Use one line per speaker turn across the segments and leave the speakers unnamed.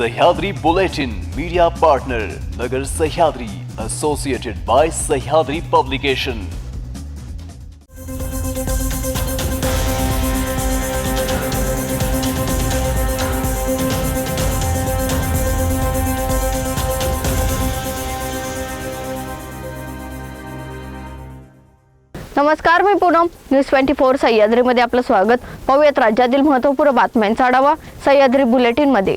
Sahyadri Bulletin media partner Nagar Sahyadri associated by Sahyadri publication
नमस्कार मी Poonam. News twenty four सह्याद्रीमध्ये आपलं स्वागत. पाहूयात राज्यातील महत्त्वपूर्ण बातम्यांचा आढावा सह्याद्री बुलेटिनमध्ये.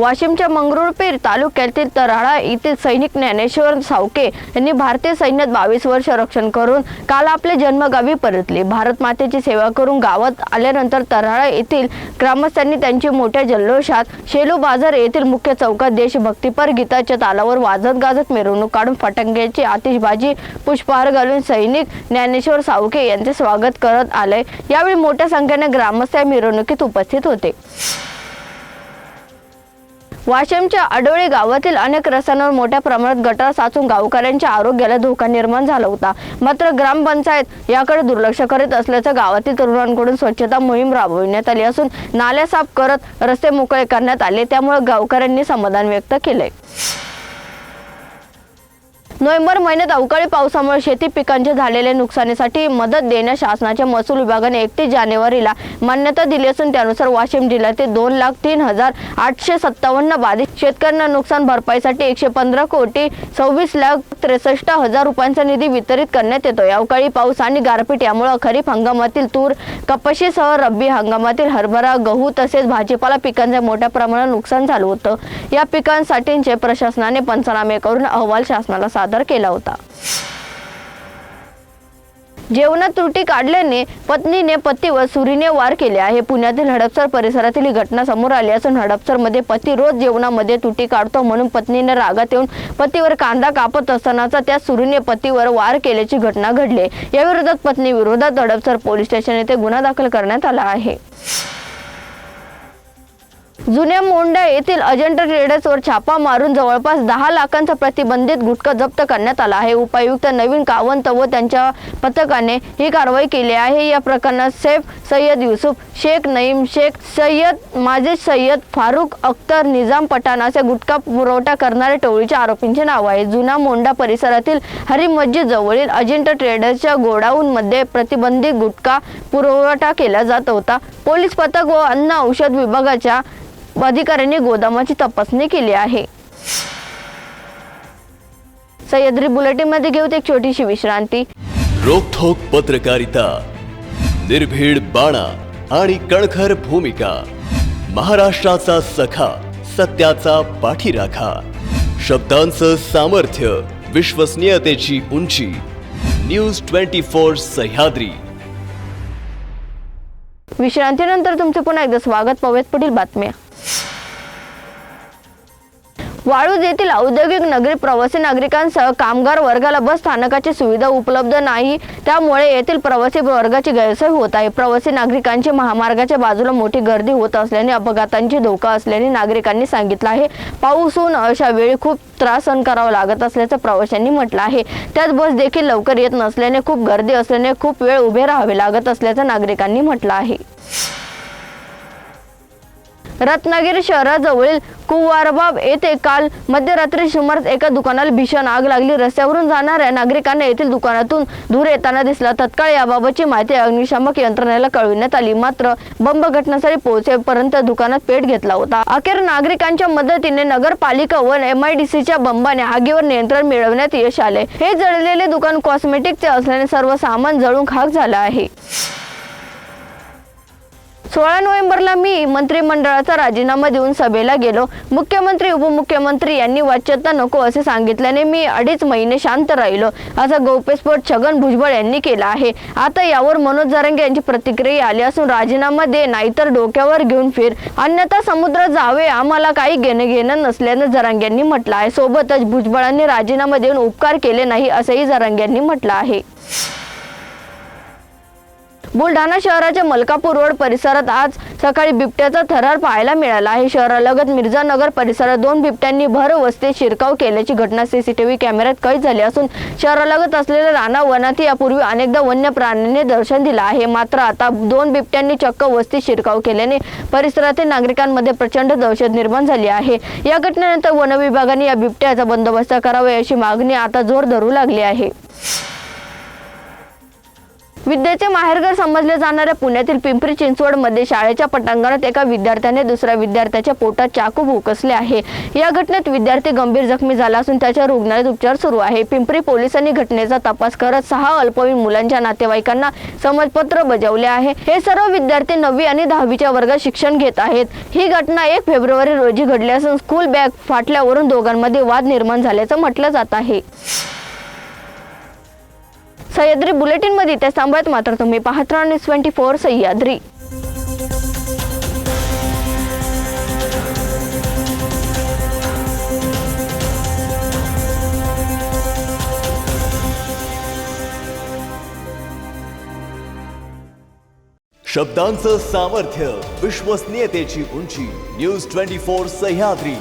वाशिमच्या मंगरुळपीर तालुक्यातील तराळा येथील सैनिक ज्ञानेश्वर सावके यांनी भारतीय सैन्यात बावीस वर्ष रक्षण करून काल आपले जन्मगावी परतले. भारत मातेची सेवा करून गावात आल्यानंतर तराळा येथील ग्रामस्थांनी त्यांची मोठ्या जल्लोषात शेलू बाजार येथील मुख्य चौकात देशभक्तीपर गीताच्या तालावर वाजत गाजत मिरवणूक काढून फटाक्याची आतिषबाजी पुष्पहार घालून सैनिक ज्ञानेश्वर सावके यांचे स्वागत करत आले. यावेळी मोठ्या संख्येने ग्रामस्थ या मिरवणुकीत उपस्थित होते. वाशिमच्या आडोळी गावातील अनेक रस्त्यांवर मोठ्या प्रमाणात गटार साचून गावकऱ्यांच्या आरोग्याला धोका निर्माण झाला होता. मात्र ग्रामपंचायत याकडे दुर्लक्ष करीत असल्याचं गावातील तरुणांकडून स्वच्छता मोहीम राबविण्यात आली असून नाल्या साफ करत रस्ते मोकळे करण्यात आले त्यामुळे गावकऱ्यांनी समाधान व्यक्त केले नोव्हेंबर महिन्यात अवकाळी पावसामुळे शेती पिकांच्या झालेल्या नुकसानीसाठी मदत देण्यास शासनाच्या महसूल विभागाने एकतीस जानेवारीला मान्यता दिली असून त्यानुसार वाशिम जिल्ह्यातील दोन लाख तीन हजार आठशे सत्तावन्न बाधित शेतकऱ्यांना नुकसान भरपाईसाठी एकशे पंधरा कोटी सव्वीस लाख त्रेसष्ट हजार रुपयांचा निधी वितरित करण्यात येतो अवकाळी पाऊस आणि गारपीट यामुळे खरीप हंगामातील तूर कपाशीसह रब्बी हंगामातील हरभरा गहू तसेच भाजीपाला पिकांचे मोठ्या प्रमाणात नुकसान झालं होतं. या पिकांसाठीचे प्रशासनाने पंचनामे करून अहवाल शासनाला सादर केला होता. जेवणात त्रुटी काढल्याने पत्नीने पतीवर सुरीने वार केले आहे. पुण्यातील हडपसर परिसरातील ही घटना समोर आली असून हडपसरमध्ये पती रोज जेवणामध्ये त्रुटी काढतो म्हणून पत्नीने रागात येऊन पतीवर कांदा कापत असतानाचा त्या सुरीने पतीवर वार केल्याची घटना घडली. याविरोधात पत्नी विरोधात हडपसर पोलीस स्टेशन येथे गुन्हा दाखल करण्यात आला आहे. जुन्या मोंडा येथील अजंटा ट्रेडर्सवर छापा मारून जवळपास दहा लाखांचा प्रतिबंधित गुटखा जप्त करण्यात आला आहे. उपायुक्त नवीन कावंत व त्यांच्या पथकाने ही कारवाई केली आहे. या प्रकरणात सैफ सय्यद युसुफ शेख नईम शेख सय्यद माजे सय्यद फारुख अख्तर निजाम पठाण असे गुटखा पुरवठा करणाऱ्या टोळीच्या आरोपींचे नाव आहे. जुना मोंडा परिसरातील हरी मस्जिद जवळील अजिंठा ट्रेडर्सच्या गोडाऊनमध्ये प्रतिबंधित गुटखा पुरवठा केला जात होता. पोलीस पथक व अन्न औषध विभागाच्या अधिकाऱ्यांनी गोदामाची तपासणी केली आहे. सह्याद्री बुलेटिनमध्ये घेऊ एक छोटीशी विश्रांती.
रोखोक पत्रकारिता निर्भीड बाणा आणि कणखर भूमिका महाराष्ट्राचा सखा सत्याचा पाठीराखा शब्दांचं सामर्थ्य विश्वसनीयतेची उंची न्यूज ट्वेंटी फोर सह्याद्री.
विश्रांतीनंतर तुमचे पुन्हा एकदा स्वागत. पाहूयात पुढील बातम्या. वाळूज येथील औद्योगिक नगरी प्रवासी नागरिकांसह कामगार वर्गाला बस स्थानकाची सुविधा उपलब्ध नाही. त्यामुळे येथील प्रवासी वर्गाची गैरसोय होत आहे. प्रवासी नागरिकांची महामार्गाच्या बाजूला मोठी गर्दी होत असल्याने अपघातांची धोका असल्याने नागरिकांनी सांगितलं आहे. पाऊस होऊन अशा वेळी खूप त्रास सहन करावा लागत असल्याचं प्रवाशांनी म्हटलं आहे. त्यात बस देखील लवकर येत नसल्याने खूप गर्दी असल्याने खूप वेळ उभे राहावे लागत असल्याचं नागरिकांनी म्हटलं आहे. रत्नागिरी शहराजवळील कुवारबाब येथे काल मध्यरात्री सुमारास एका दुकानाला भीषण आग लागली. रस्त्यावरून जाणाऱ्या नागरिकांना येथील दुकानातून धूर येताना दिसला. तत्काळ याबाबतची माहिती अग्निशामक यंत्रणेला कळविण्यात आली. मात्र बंब घटनास्थळी पोहोचेपर्यंत दुकानात पेट घेतला होता. अखेर नागरिकांच्या मदतीने नगरपालिका व एमआयडीसीच्या बंबाने आगीवर नियंत्रण मिळवण्यात यश आले. हे जळलेले दुकान कॉस्मेटिकचे असल्याने सर्व सामान जळून खाक झालं आहे. सोळा नोव्हेंबरला मी मंत्रिमंडळाचा राजीनामा देऊन सभेला गेलो. मुख्यमंत्री उपमुख्यमंत्री यांनी वाच्यता नको असे सांगितल्याने मी अडीच महिने शांत राहिलो. असा गौप्यस्फोट छगन भुजबळ यांनी केला आहे. आता यावर मनोज जरंगे यांची प्रतिक्रिया आली असून राजीनामा दे नाहीतर डोक्यावर घेऊन फिर. अन्यथा समुद्र जावे आम्हाला काही घेणं घेणं नसल्यानं जरांग यांनी म्हटलं आहे. सोबतच भुजबळांनी राजीनामा देऊन उपकार केले नाही असंही जरांग यांनी म्हटलं आहे. बुलढाणा शहराच्या मलकापूर रोड परिसरात आज सकाळी बिबट्याचा थरार पाहायला मिळाला. आहे शहरालगत मिर्झानगर परिसरात दोन बिबट्यांनी भर वस्तीत शिरकाव केल्याची घटना सीसीटीव्ही कॅमेऱ्यात कैद झाली असून शहरालगत असलेल्या राणा वनात यापूर्वी अनेकदा वन्य प्राण्यांनी दर्शन दिलं आहे. मात्र आता दोन बिबट्यांनी चक्क वस्तीत शिरकाव केल्याने परिसरातील नागरिकांमध्ये प्रचंड दहशत निर्माण झाली आहे. या घटनेनंतर वन विभागाने या बिबट्याचा बंदोबस्त करावा अशी मागणी आता जोर धरू लागली आहे. विद्येचे माहेरघर समजले जाणाऱ्या पुण्यातील पिंपरी चिंचवडमध्ये शाळेच्या पटांगणात एका विद्यार्थ्याने दुसऱ्या विद्यार्थ्याच्या पोटात चाकू भोकसले आहे. या घटनेत विद्यार्थी गंभीर जखमी झाला असून त्याच्या रुग्णालयात उपचार सुरू आहे. पिंपरी पोलिसांनी घटनेचा तपास करत सहा अल्पवयीन मुलांच्या नातेवाईकांना समजपत्र बजावले आहे. हे सर्व विद्यार्थी नववी आणि दहावीच्या वर्गात शिक्षण घेत आहेत. ही घटना एक फेब्रुवारी रोजी घडली असून स्कूल बॅग फाटल्यावरून दोघांमध्ये वाद निर्माण झाल्याचं म्हटलं जात आहे. सह्याद्री बुलेटिनमध्ये त्या सांभाळत मात्र तुम्ही पाहत राहा न्यूज ट्वेंटी फोर सह्याद्री.
शब्दांचं सामर्थ्य विश्वसनीयतेची उंची न्यूज ट्वेंटी फोर सह्याद्री.